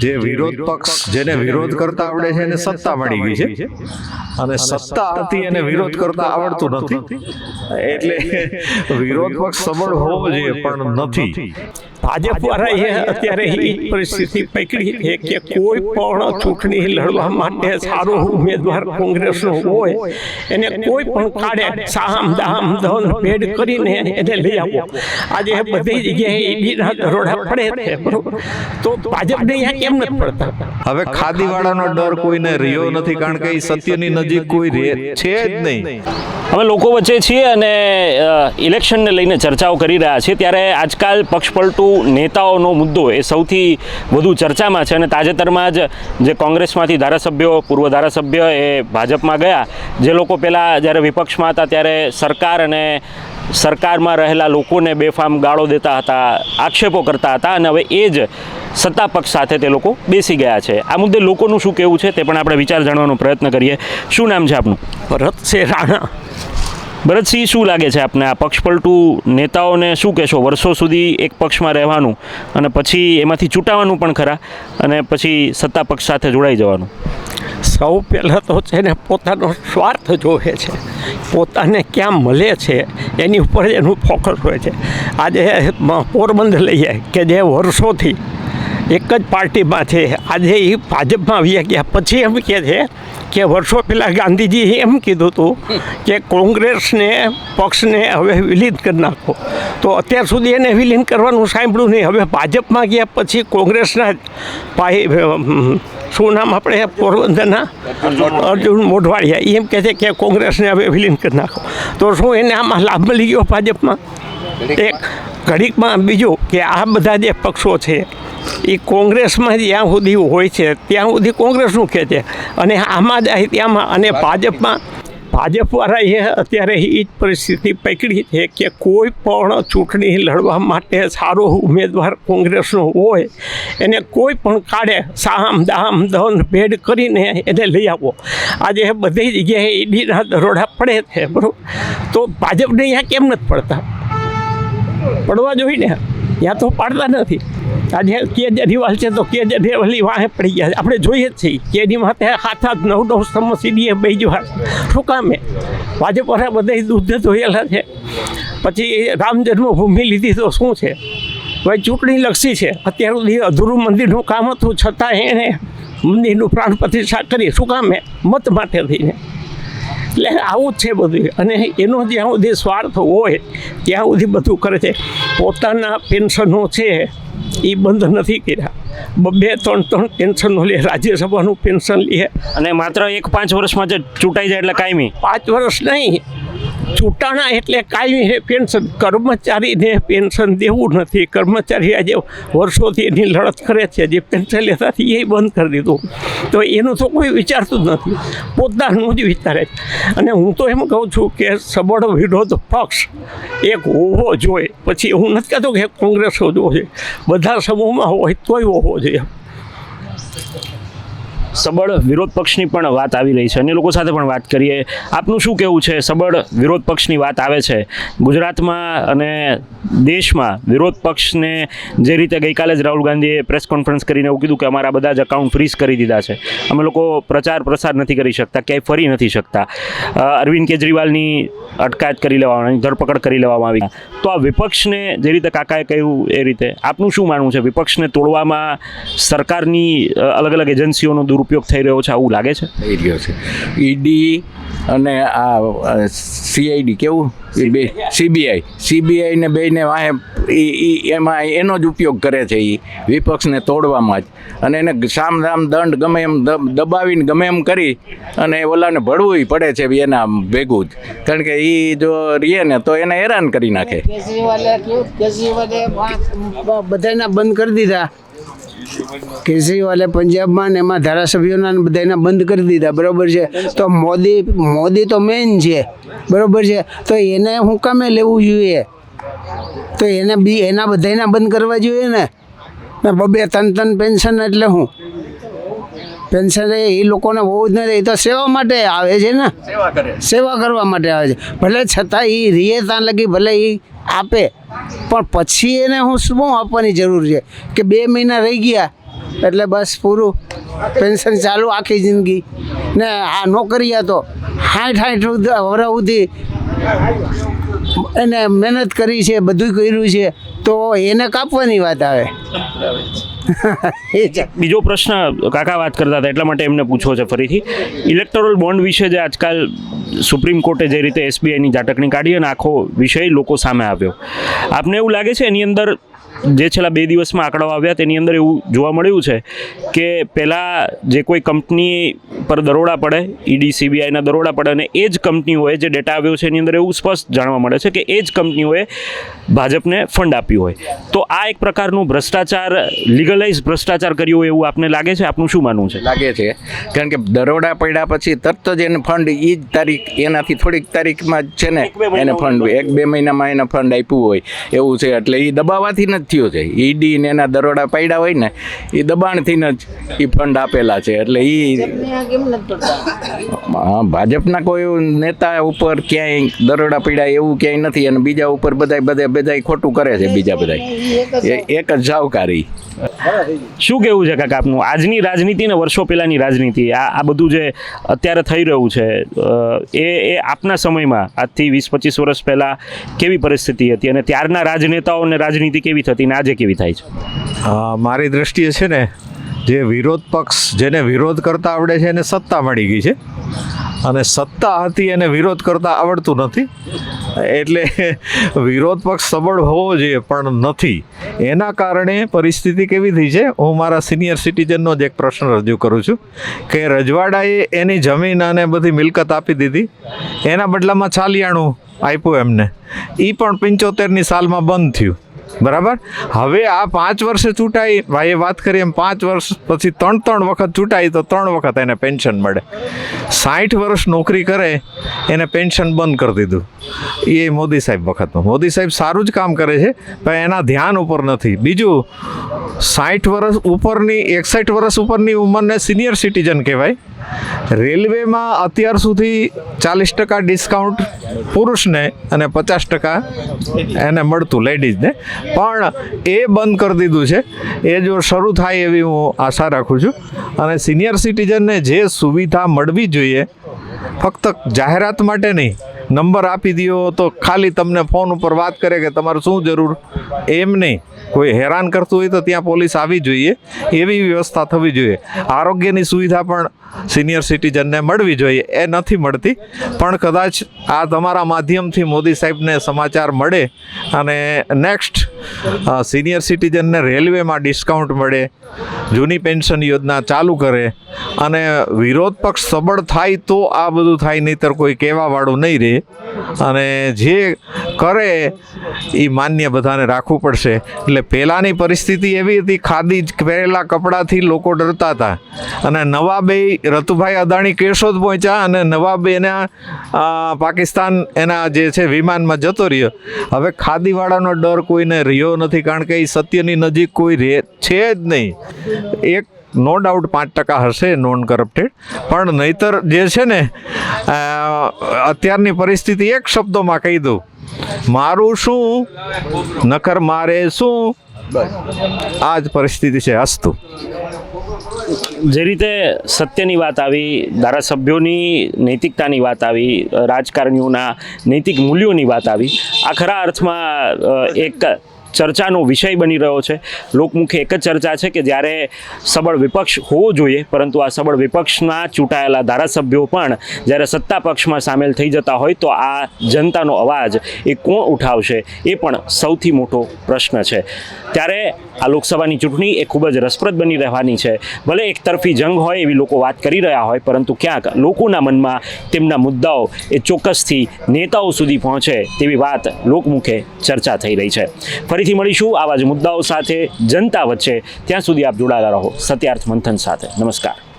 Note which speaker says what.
Speaker 1: જે વિરોધ પક્ષ જેને વિરોધ કરતા આવડે છે એને સત્તા મળી ગઈ છે. અને સત્તા હતી એને વિરોધ કરતા આવડતું નથી. એટલે વિરોધ પક્ષ સબળ હોવો જોઈએ પણ નથી.
Speaker 2: ભાજપ વાળાએ અત્યારે એ પરિસ્થિતિ પકડી છે કે કોઈ પણ ચૂંટણી લડવા માટે સારો ઉમેદવાર કોંગ્રેસનો હોય એને કોઈ પણ કાળે સામ દામ ધન ભેડ કરીને એને લઈ આવો આજે બધી જગ્યાએ ઈડીના દરોડા પડે છે બરોબર? તો ભાજપને અહીંયા કેમ નથી પડતા?
Speaker 1: હવે ખાદીવાળાનો ડર કોઈને રહ્યો નથી કારણ કે એ સત્યની નજીક કોઈ રહે છે જ નહીં.
Speaker 3: અમે લોકો વચ્ચે છીએ અને ઇલેક્શનને લઈને ચર્ચાઓ કરી રહ્યા છીએ ત્યારે આજકાલ પક્ષપલટુ નેતાઓનો મુદ્દો એ સૌથી વધુ ચર્ચામાં છે અને તાજેતરમાં જ જે કોંગ્રેસમાંથી ધારાસભ્યો, પૂર્વ ધારાસભ્ય એ ભાજપમાં ગયા, જે લોકો પહેલાં જ્યારે વિપક્ષમાં હતા ત્યારે સરકાર અને સરકારમાં રહેલા લોકોને બેફામ ગાળો દેતા હતા, આક્ષેપો કરતા હતા અને હવે એ જ સત્તા પક્ષ સાથે તે લોકો બેસી ગયા છે. આ મુદ્દે લોકોનું શું કહેવું છે તે પણ આપણે વિચાર જાણવાનો પ્રયત્ન કરીએ. શું નામ છે આપનું?
Speaker 2: ભરત છે રાણા.
Speaker 3: ભરતસિંહ, શું લાગે છે આપને આ પક્ષપલટુ નેતાઓને શું કહેશો? વર્ષો સુધી એક પક્ષમાં રહેવાનું અને પછી એમાંથી ચૂંટાવાનું પણ ખરા અને પછી સત્તા પક્ષ સાથે જોડાઈ જવાનું?
Speaker 2: સૌ પહેલાં તો છે ને પોતાનો સ્વાર્થ જોવે છે. પોતાને ક્યાં મળે છે એની ઉપર એનું ફોકસ હોય છે. આજે પોરબંદર લઈએ કે જે વર્ષોથી એક જ પાર્ટીમાં છે. આજે એ ભાજપમાં આવી ગયા. પછી એમ કહે છે કે વર્ષો પહેલાં ગાંધીજીએ એમ કીધું હતું કે કોંગ્રેસને પક્ષને હવે વિલીન કરી નાખો. તો અત્યાર સુધી એને વિલીન કરવાનું સાંભળ્યું નહીં. હવે ભાજપમાં ગયા પછી કોંગ્રેસના જ શું નામ આપણે પોરબંદરના? અર્જુન મોઢવાડિયા. એમ કહે છે કે કોંગ્રેસને હવે વિલીન કરી નાખો. તો શું એને આમાં લાભ મળી ગયો ભાજપમાં? એક ઘડીકમાં બીજું કે આ બધા જે પક્ષો છે એ કોંગ્રેસમાં જ્યાં સુધી હોય છે, ત્યાં સુધી કોંગ્રેસનું કહે છે? અને આમાં જાય ત્યાંમાં અને ભાજપમાં ભાજપવાળાએ અત્યારે એ જ પરિસ્થિતિ પકડી છે કે કોઈ પણ ચૂંટણી લડવા માટે સારો ઉમેદવાર કોંગ્રેસનો હોય, એને કોઈ પણ કાઢે સામ દામ ધન ભેડ કરીને એને લઈ આવો. આજે બધી જગ્યાએ ઈડીના દરોડા પડે છે, બરાબર? તો ભાજપને અહીંયા કેમ નથી પડતા? પડવા જોઈએ ને. ત્યાં તો પાડતા નથી. આજે કે કેજરીવાલ છે તો કે જે દેવલી વાહે પડી ગયા છે. આપણે જોઈએ જ છીએ, કે એની માથે હાથ હાથ નવ નવ સ્તંભ સીડીએ બેજો શું કામે વાળા બધા દૂધ ધોયેલા છે. પછી રામ જન્મભૂમિ લીધી તો શું છે? ભાઈ ચૂંટણી લક્ષી છે. અત્યાર સુધી અધૂરું મંદિરનું કામ હતું, છતાં એણે મંદિરનું પ્રાણ પ્રતિષ્ઠા કરી શું કામે મત માટે થઈને. એટલે આવું જ છે બધું. અને એનો જ્યાં સુધી સ્વાર્થ હોય ત્યાં સુધી બધું કરે છે. પોતાના પેન્શનો છે એ બંધ નથી કર્યા. બે ત્રણ ત્રણ પેન્શનો લે રાજ્યસભાનું પેન્શન લે.
Speaker 3: અને માત્ર એક પાંચ વર્ષમાં જ ચૂંટાઈ જાય એટલે કાયમી?
Speaker 2: પાંચ વર્ષ નહીં. ચૂંટાણા એટલે કાંઈ હે પેન્શન, કર્મચારીને પેન્શન દેવું નથી. કર્મચારી આજે વર્ષોથી એની લડત કરે છે. જે પેન્શન લેતાથી એ બંધ કરી દીધું. તો એનું તો કોઈ વિચારતું જ નથી. પોતાનું જ વિચારે અને હું તો એમ કહું છું કે સબળ વિરોધ પક્ષ એક હોવો જોઈએ. પછી હું નથી કહેતો કે કોંગ્રેસ હોવો જોઈએ. બધા સમૂહમાં હોય તોય હોવો જોઈએ.
Speaker 3: સબળ વિરોધ પક્ષની પણ વાત આવી રહી છે. અન્ય લોકો સાથે પણ વાત કરીએ. આપનું શું કહેવું છે? સબળ વિરોધ પક્ષની વાત આવે છે. ગુજરાતમાં અને દેશમાં વિરોધ પક્ષને જે રીતે ગઈકાલે જ રાહુલ ગાંધીએ પ્રેસ કોન્ફરન્સ કરીને એવું કીધું કે અમારા બધા જ અકાઉન્ટ ફ્રીઝ કરી દીધા છે. અમે લોકો પ્રચાર પ્રસાર નથી કરી શકતા, ક્યાંય ફરી નથી શકતા. અરવિંદ કેજરીવાલની અટકાયત કરી લેવામાં ધરપકડ કરી લેવામાં આવી. તો આ વિપક્ષને જે રીતે કાકાએ કહ્યું એ રીતે, આપનું શું માનવું છે? વિપક્ષને તોડવામાં સરકારની અલગ અલગ એજન્સીઓનો દુરુપયોગ થઈ રહ્યો છે આવું લાગે છે?
Speaker 4: થઈ રહ્યો છે. ઈડી અને આ સીઆઈડી કેવું? એ બે સીબીઆઈ. સીબીઆઈ ને બેને વાહે એમાં એનો જ ઉપયોગ કરે છે એ વિપક્ષને તોડવામાં જ. અને એને સામધામ દંડ ગમે એમ દબ- દબાવીને ગમે એમ કરી અને ઓલાને ભળવું પડે છે બી એના ભેગું જ. કારણ કે એ જો રીએ ને તો એને હેરાન કરી નાખે.
Speaker 5: કેજરીવાલે કેજરીવાલે બધાના બંધ કરી દીધા. કેજરીવાલે પંજાબમાં ને એમાં ધારાસભ્યોના બધાના બંધ કરી દીધા બરોબર છે? તો મોદી મોદી તો મેઇન છે બરોબર છે? તો એને હું કામે લેવું જોઈએ? તો એને બી એના બધાના બંધ કરવા જોઈએ ને? બબે ત્રણ ત્રણ પેન્શન એટલે હું? પેન્શન એ એ લોકોને બહુ જ નથી એ તો સેવા માટે આવે છે ને? સેવા કરવા માટે આવે છે. ભલે છતાં એ રિયે ત્યાં લગી ભલે એ આપે. પણ પછી એને હું શું આપવાની જરૂર છે? કે બે મહિના રહી ગયા, એટલે બસ પૂરું. પેન્શન ચાલુ આખી જિંદગી. ને આ નોકરીયા તો સાઠ સાઠ વર્ષ એને મહેનત કરી છે બધું કર્યું છે તો એને કાપવાની વાત આવે.
Speaker 3: બીજો પ્રશ્ન કાકા વાત કરતા હતા એટલા માટે એમને પૂછવો છે ફરીથી. ઇલેક્ટોરલ બોન્ડ વિશે જે આજકાલ સુપ્રીમ કોર્ટે જે રીતે એસબીઆઈની ઝાટકણી કાઢી અને આખો વિષય લોકો સામે આવ્યો. આપને એવું લાગે છે એની અંદર જે છેલ્લા બે દિવસમાં આંકડાઓ આવ્યા તેની અંદર એવું જોવા મળ્યું છે કે પહેલાં જે કોઈ કંપની પર દરોડા પડે ઈડી સીબીઆઈના દરોડા પડે અને એ જ કંપનીઓએ જે ડેટા આવ્યો છે એની અંદર એવું સ્પષ્ટ જાણવા મળે છે કે એ જ કંપનીઓએ ભાજપને ફંડ આપ્યું હોય. તો આ એક પ્રકારનું ભ્રષ્ટાચાર લીગલાઇઝ ભ્રષ્ટાચાર કર્યું હોય એવું આપને લાગે છે? આપનું શું માનવું છે?
Speaker 4: લાગે છે. કારણ કે દરોડા પડ્યા પછી તરત જ એને ફંડ એ જ તારીખ એનાથી થોડીક તારીખમાં જ છે ને એને ફંડ એક બે મહિનામાં એને ફંડ આપ્યું હોય. એવું છે એટલે એ દબાવાથી જ થયું છે. ઈડી ને એના દરોડા પડ્યા હોય ને એ દબાણથી જ એ ફંડ આપેલા છે. એટલે એ હા ભાજપના કોઈ નેતા ઉપર ક્યાંય દરોડા પડ્યા એવું ક્યાંય નથી અને બીજા ઉપર બધા બધા બધા ખોટું કરે છે બીજા બધા એક જ જાવકારી.
Speaker 3: શું કેવું છે કાકા આપનું? આજની રાજનીતિ ને વર્ષો પહેલાંની રાજનીતિ આ આ બધું જે અત્યારે થઈ રહ્યું છે એ એ આપના સમયમાં આજથી વીસ પચીસ વર્ષ પહેલાં કેવી પરિસ્થિતિ હતી અને ત્યારના રાજનેતાઓને રાજનીતિ કેવી થતી? ને આજે કેવી થાય છે?
Speaker 1: મારી દ્રષ્ટિએ છે ને, જે વિરોધ પક્ષ જેને વિરોધ કરતા આવડે છે એને સત્તા મળી ગઈ છે. અને સત્તા હતી એને વિરોધ કરતા આવડતું નથી. એટલે વિરોધ પક્ષ સબળ હોવો જોઈએ, પણ નથી. એના કારણે પરિસ્થિતિ કેવી થઈ છે? હું મારા સિનિયર સિટીઝનનો જ એક પ્રશ્ન રજૂ કરું છું કે રજવાડાએ એની જમીન અને બધી મિલકત આપી દીધી. એના બદલામાં ચાલિયાણું આપ્યું એમને. એ પણ પંચોતેરની સાલમાં બંધ થયું. બરાબર? હવે આ પાંચ વર્ષે ચૂંટાઈ ભાઈએ વાત કરી એમ, પાંચ વર્ષ પછી ત્રણ ત્રણ વખત ચૂંટાઈ તો ત્રણ વખત એને પેન્શન મળે. સાઠ વર્ષ નોકરી કરે, એને પેન્શન બંધ કરી દીધું. એ મોદી સાહેબ વખતનું. મોદી સાહેબ સારું જ કામ કરે છે, પણ એના ધ્યાન ઉપર નથી. બીજું, સાઠ વર્ષ ઉપરની, એકસઠ વર્ષ ઉપરની ઉંમરને સિનિયર સિટીઝન કહેવાય. રેલવેમાં અત્યાર સુધી ચાલીસ ટકા ડિસ્કાઉન્ટ પુરુષને અને પચાસ ટકા એને મળતું લેડીઝને. પણ એ બંધ કરી દીધું છે. એ જો શરૂ થાય એવી હું આશા રાખું છું. અને સિનિયર સિટીઝનને જે સુવિધા મળવી જોઈએ, ફક્ત જાહેરાત માટે નહીં નંબર આપી દો તો ખાલી તમને ફોન ઉપર વાત કરે કે તમારે શું જરૂર? એમ નહીં. કોઈ હેરાન કરતું હોય તો ત્યાં પોલીસ આવી જોઈએ. એવી વ્યવસ્થા થવી જોઈએ. આરોગ્યની સુવિધા પણ સિનિયર સિટીઝનને મળવી જોઈએ. એ નથી મળતી. પણ કદાચ આ તમારા માધ્યમથી મોદી સાહેબને સમાચાર મળે અને નેક્સ્ટ સિનિયર સિટીઝનને રેલવેમાં ડિસ્કાઉન્ટ મળે, જૂની પેન્શન યોજના ચાલુ કરે અને વિરોધ પક્ષ સબળ થાય તો આ બધું થાય, નહીંતર કોઈ કહેવાવાળું નહીં રહે. અને જે કરે એ માન્ય બધાને રાખવું પડશે. એટલે પહેલાંની પરિસ્થિતિ એવી હતી, ખાદી જ પહેરેલા કપડાંથી લોકો ડરતા હતા. અને નવાબે રતુભાઈ અદાણી કેશોદ પહોંચ્યા અને નવાબ એના પાકિસ્તાન એના જે છે વિમાનમાં જતો રહ્યો. હવે ખાદીવાળાનો ડર કોઈને રહ્યો નથી, કારણ કે એ સત્યની નજીક કોઈ રહે, છે જ નહીં. એક નો ડાઉટ પાંચ ટકા હશે નોન કરપ્ટેડ પણ નહીતર જે છે ને અત્યારની પરિસ્થિતિ એક શબ્દોમાં કહી દઉં. મારું શું નખર મારે શું? આ જ પરિસ્થિતિ છે અસ્તુ.
Speaker 3: જે રીતે સત્યની વાત આવી, ધારાસભ્યોની નૈતિકતાની વાત આવી, રાજકારણીઓના નૈતિક મૂલ્યોની વાત આવી, આ ખરા અર્થમાં એક ચર્ચાનો વિષય બની રહ્યો છે. લોકમુખે એક જ ચર્ચા છે કે જ્યારે સબળ વિપક્ષ હોવો જોઈએ, પરંતુ આ સબળ વિપક્ષના ચૂંટાયેલા ધારાસભ્યો પણ જ્યારે સત્તા પક્ષમાં સામેલ થઈ જતા હોય, તો આ જનતાનો અવાજ એ કોણ ઉઠાવશે એ પણ સૌથી મોટો પ્રશ્ન છે. ત્યારે આ લોકસભાની ચૂંટણી એ ખૂબ જ રસપ્રદ બની રહેવાની છે. ભલે એક તરફી જંગ હોય એવી લોકો વાત કરી રહ્યા હોય, પરંતુ ક્યાંક લોકોના મનમાં તેમના મુદ્દાઓ એ ચોક્કસથી નેતાઓ સુધી પહોંચે તેવી વાત લોકમુખે ચર્ચા થઈ રહી છે. ફરીથી મળીશું આવા જ મુદ્દાઓ સાથે જનતા વચ્ચે. ત્યાં સુધી આપ જોડાયેલા રહો. સત્યાર્થ મંથન સાથે. નમસ્કાર.